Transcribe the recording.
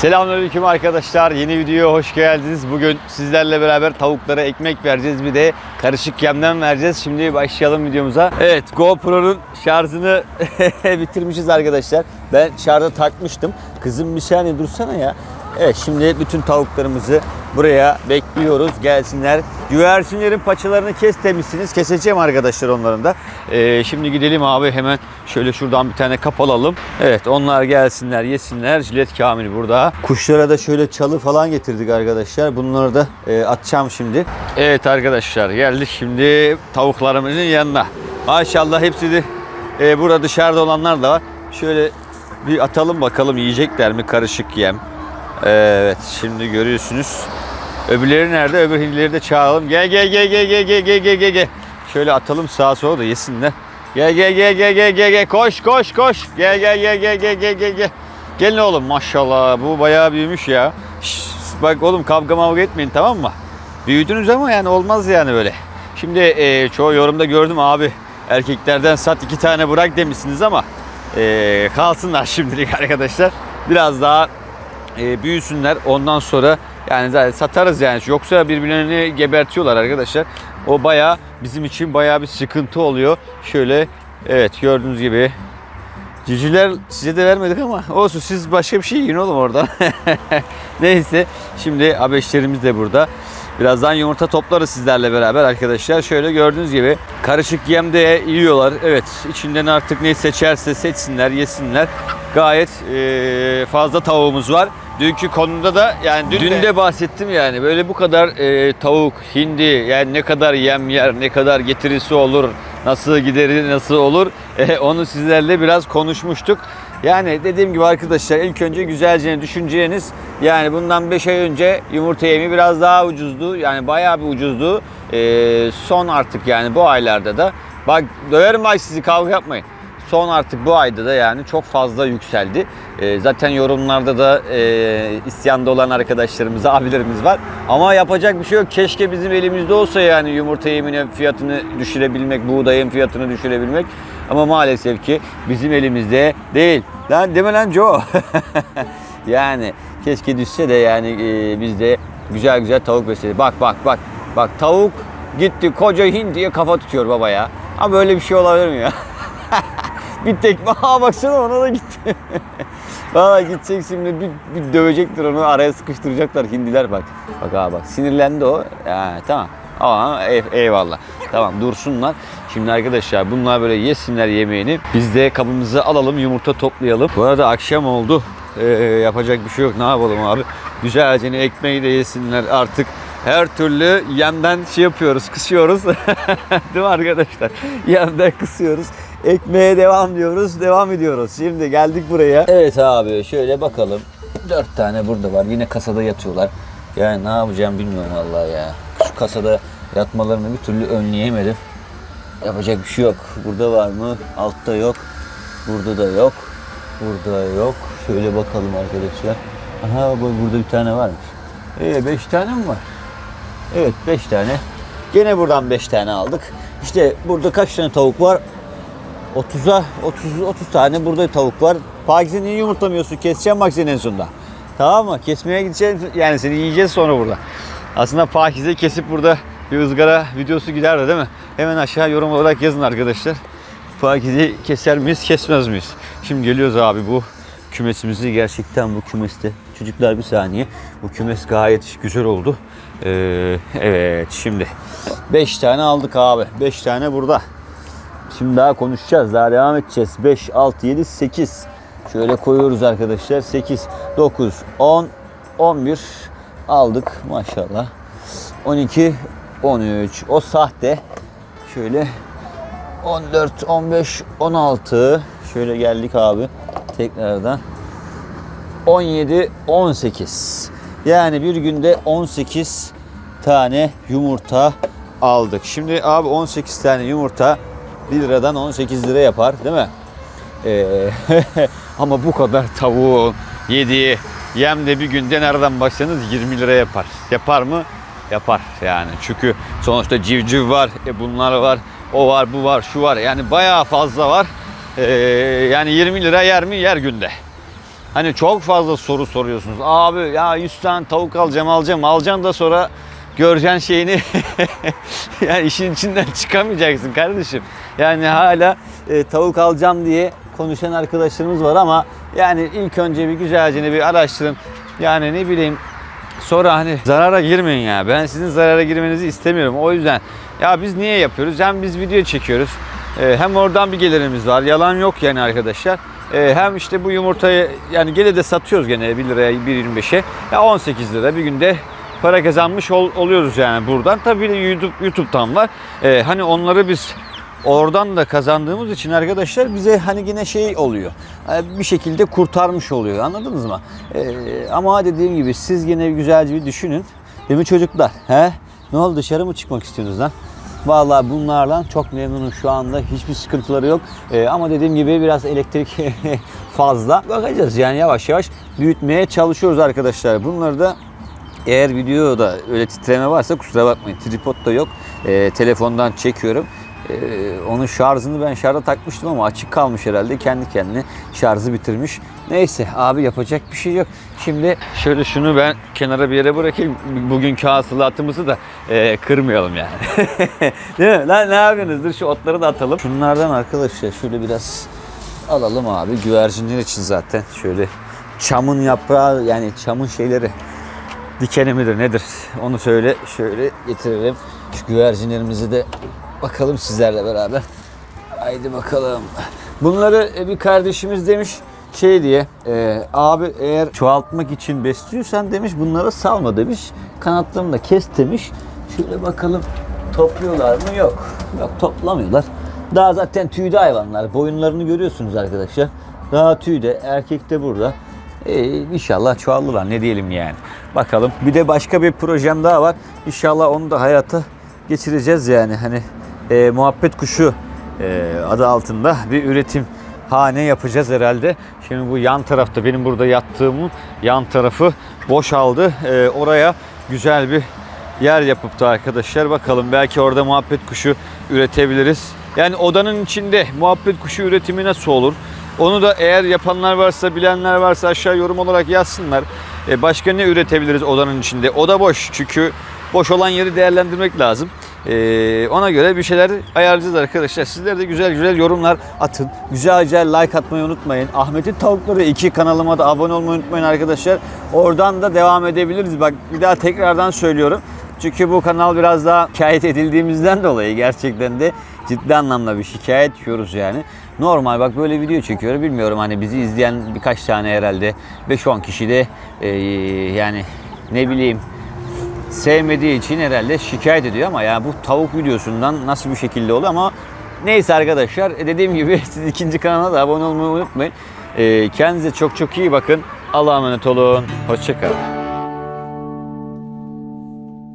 Selamünaleyküm arkadaşlar. Yeni videoya hoş geldiniz. Bugün sizlerle beraber tavuklara ekmek vereceğiz. Bir de karışık yemden vereceğiz. Şimdi başlayalım videomuza. Evet GoPro'nun şarjını bitirmişiz arkadaşlar. Ben şarja takmıştım. Kızım bir saniye dursana ya. Evet şimdi bütün tavuklarımızı buraya bekliyoruz. Gelsinler. Güvercinlerin paçalarını kes demişsiniz. Keseceğim arkadaşlar onların da. Ee, şimdi gidelim abi hemen şöyle şuradan bir tane kap alalım. Evet onlar gelsinler yesinler. Jilet Kamil burada. Kuşlara da şöyle çalı falan getirdik arkadaşlar. Bunları da e, atacağım şimdi. Evet arkadaşlar geldik şimdi tavuklarımızın yanına. Maşallah hepsi de e, burada dışarıda olanlar da var. Şöyle bir atalım bakalım yiyecekler mi karışık yem. Evet şimdi görüyorsunuz. Öbürleri nerede? Öbür hindileri de çağıralım. Gel gel gel gel gel gel gel gel gel. Şöyle atalım sağa sola da yesinler. Gel gel gel gel gel gel gel koş koş koş. Gel gel gel gel gel gel gel gel. Gelin oğlum maşallah bu bayağı büyümüş ya. Şşş, bak oğlum kavga mavga etmeyin tamam mı? Büyüdünüz ama yani olmaz yani böyle. Şimdi e, çoğu yorumda gördüm abi erkeklerden sat iki tane bırak demişsiniz ama e, kalsınlar şimdilik arkadaşlar. Biraz daha e, büyüsünler. Ondan sonra yani zaten satarız yani. Yoksa birbirlerini gebertiyorlar arkadaşlar. O baya bizim için baya bir sıkıntı oluyor. Şöyle evet gördüğünüz gibi Ciciler size de vermedik ama olsun siz başka bir şey yiyin oğlum oradan. Neyse şimdi abeşlerimiz de burada. Birazdan yumurta toplarız sizlerle beraber arkadaşlar. Şöyle gördüğünüz gibi karışık yem de yiyorlar. Evet içinden artık ne seçerse seçsinler yesinler. Gayet eee, fazla tavuğumuz var. Dünkü konuda da yani dün, de, bahsettim yani böyle bu kadar eee, tavuk, hindi yani ne kadar yem yer, ne kadar getirisi olur, nasıl gideri nasıl olur e, onu sizlerle biraz konuşmuştuk. Yani dediğim gibi arkadaşlar ilk önce güzelce düşüneceğiniz yani bundan 5 ay önce yumurta yemi biraz daha ucuzdu. Yani bayağı bir ucuzdu. E, son artık yani bu aylarda da bak döverim bak sizi kavga yapmayın. Son artık bu ayda da yani çok fazla yükseldi. E, zaten yorumlarda da e, isyanda olan arkadaşlarımız, abilerimiz var. Ama yapacak bir şey yok. Keşke bizim elimizde olsa yani yumurta yeminin fiyatını düşürebilmek, buğdayın fiyatını düşürebilmek. Ama maalesef ki bizim elimizde değil. Lan mi lan Joe? yani keşke düşse de yani e, biz de güzel güzel tavuk besledik. Bak bak bak. Bak tavuk gitti koca hindiye kafa tutuyor baba ya. Ama böyle bir şey olabilir mi ya? bir tekme. Aa baksana ona da gitti. Valla gidecek şimdi bir, bir dövecektir onu araya sıkıştıracaklar hindiler bak. Bak abi bak sinirlendi o. Ya, tamam. Ama ey- eyvallah. Tamam dursunlar. Şimdi arkadaşlar bunlar böyle yesinler yemeğini. Biz de kabımızı alalım yumurta toplayalım. Bu arada akşam oldu. Ee, yapacak bir şey yok. Ne yapalım abi? Güzelce ekmeği de yesinler artık. Her türlü yemden şey yapıyoruz, kısıyoruz. Değil mi arkadaşlar? Yemden kısıyoruz. Ekmeğe devam diyoruz, devam ediyoruz. Şimdi geldik buraya. Evet abi şöyle bakalım. Dört tane burada var. Yine kasada yatıyorlar. Yani ne yapacağım bilmiyorum vallahi ya. Şu kasada yatmalarını bir türlü önleyemedim. Yapacak bir şey yok. Burada var mı? Altta yok. Burada da yok. Burada yok. Şöyle bakalım arkadaşlar. Aha burada bir tane varmış. Ee beş tane mi var? Evet 5 tane. Gene buradan 5 tane aldık. İşte burada kaç tane tavuk var? 30'a 30 30 tane burada tavuk var. Pakize niye yumurtlamıyorsun? Keseceğim bak en sonunda. Tamam mı? Kesmeye gideceğim. Yani seni yiyeceğiz sonra burada. Aslında Pakize kesip burada bir ızgara videosu giderdi değil mi? Hemen aşağı yorum olarak yazın arkadaşlar. Pakize keser miyiz, kesmez miyiz? Şimdi geliyoruz abi bu kümesimizi gerçekten bu kümeste. Çocuklar bir saniye. Bu kümes gayet güzel oldu. Ee, evet şimdi 5 tane aldık abi. 5 tane burada. Şimdi daha konuşacağız. Daha devam edeceğiz. 5, 6, 7, 8. Şöyle koyuyoruz arkadaşlar. 8, 9, 10, 11 aldık maşallah. 12, 13. O sahte. Şöyle 14, 15, 16. Şöyle geldik abi. Tekrardan. 17, 18. Yani bir günde 18 tane yumurta aldık. Şimdi abi 18 tane yumurta 1 liradan 18 lira yapar değil mi? Ee, ama bu kadar tavuğun yediği yem de bir günde nereden baksanız 20 lira yapar. Yapar mı? Yapar yani. Çünkü sonuçta civciv var, e bunlar var, o var, bu var, şu var. Yani bayağı fazla var. Ee, yani 20 lira yer mi? Yer günde. Hani çok fazla soru soruyorsunuz. Abi ya 100 tane tavuk alacağım alacağım. Alacaksın da sonra göreceğin şeyini yani işin içinden çıkamayacaksın kardeşim. Yani hala e, tavuk alacağım diye konuşan arkadaşlarımız var ama yani ilk önce bir güzelce bir araştırın. Yani ne bileyim Sonra hani zarara girmeyin ya. Ben sizin zarara girmenizi istemiyorum. O yüzden ya biz niye yapıyoruz? Hem biz video çekiyoruz. Ee, hem oradan bir gelirimiz var. Yalan yok yani arkadaşlar. Ee, hem işte bu yumurtayı yani gene de satıyoruz gene 1 liraya 1.25'e. Ya 18 lira bir günde para kazanmış ol- oluyoruz yani buradan. Tabii YouTube YouTube'dan var. Ee, hani onları biz oradan da kazandığımız için arkadaşlar bize hani yine şey oluyor. Ee, Bir şekilde kurtarmış oluyor. Anladınız mı? Ee, ama dediğim gibi siz yine güzelce bir düşünün. Değil mi çocuklar? He? Ne oldu dışarı mı çıkmak istiyorsunuz lan? Vallahi bunlarla çok memnunum şu anda. Hiçbir sıkıntıları yok. Ee, ama dediğim gibi biraz elektrik fazla. Bakacağız yani yavaş yavaş büyütmeye çalışıyoruz arkadaşlar. Bunları da eğer videoda öyle titreme varsa kusura bakmayın. Tripod da yok. Ee, telefondan çekiyorum. Ee, onun şarjını ben şarja takmıştım ama açık kalmış herhalde. Kendi kendine şarjı bitirmiş. Neyse abi yapacak bir şey yok. Şimdi şöyle şunu ben kenara bir yere bırakayım. Bugünkü hasılatımızı da e, kırmayalım yani. Değil mi? Lan ne yapıyorsunuz? Dur şu otları da atalım. Şunlardan arkadaşlar şöyle biraz alalım abi. Güvercinler için zaten şöyle çamın yaprağı yani çamın şeyleri dikeni midir nedir onu söyle şöyle getirelim. Şu güvercinlerimizi de bakalım sizlerle beraber. Haydi bakalım. Bunları e, bir kardeşimiz demiş şey diye e, abi eğer çoğaltmak için besliyorsan demiş bunları salma demiş. Kanatlarını da kes demiş. Şöyle bakalım topluyorlar mı? Yok. Yok toplamıyorlar. Daha zaten tüyde hayvanlar. Boyunlarını görüyorsunuz arkadaşlar. Daha tüyde. Erkek de burada. Ee, inşallah çoğalırlar ne diyelim yani. Bakalım. Bir de başka bir projem daha var. İnşallah onu da hayata geçireceğiz yani. Hani e, muhabbet kuşu e, adı altında bir üretim hane yapacağız herhalde. Şimdi bu yan tarafta benim burada yattığımın yan tarafı boşaldı. E, oraya güzel bir yer yapıp da arkadaşlar bakalım belki orada muhabbet kuşu üretebiliriz. Yani odanın içinde muhabbet kuşu üretimi nasıl olur? Onu da eğer yapanlar varsa, bilenler varsa aşağı yorum olarak yazsınlar. E, başka ne üretebiliriz odanın içinde? Oda boş çünkü boş olan yeri değerlendirmek lazım. E, ona göre bir şeyler ayarlayacağız arkadaşlar. Sizler de güzel güzel yorumlar atın. Güzel güzel like atmayı unutmayın. Ahmet'in Tavukları 2 kanalıma da abone olmayı unutmayın arkadaşlar. Oradan da devam edebiliriz. Bak bir daha tekrardan söylüyorum. Çünkü bu kanal biraz daha şikayet edildiğimizden dolayı gerçekten de ciddi anlamda bir şikayet yiyoruz yani. Normal bak böyle video çekiyor bilmiyorum hani bizi izleyen birkaç tane herhalde 5-10 kişi de e, yani ne bileyim sevmediği için herhalde şikayet ediyor ama ya bu tavuk videosundan nasıl bir şekilde oluyor ama neyse arkadaşlar e, dediğim gibi siz ikinci kanala da abone olmayı unutmayın. E, kendinize çok çok iyi bakın. Allah'a emanet olun. Hoşçakalın.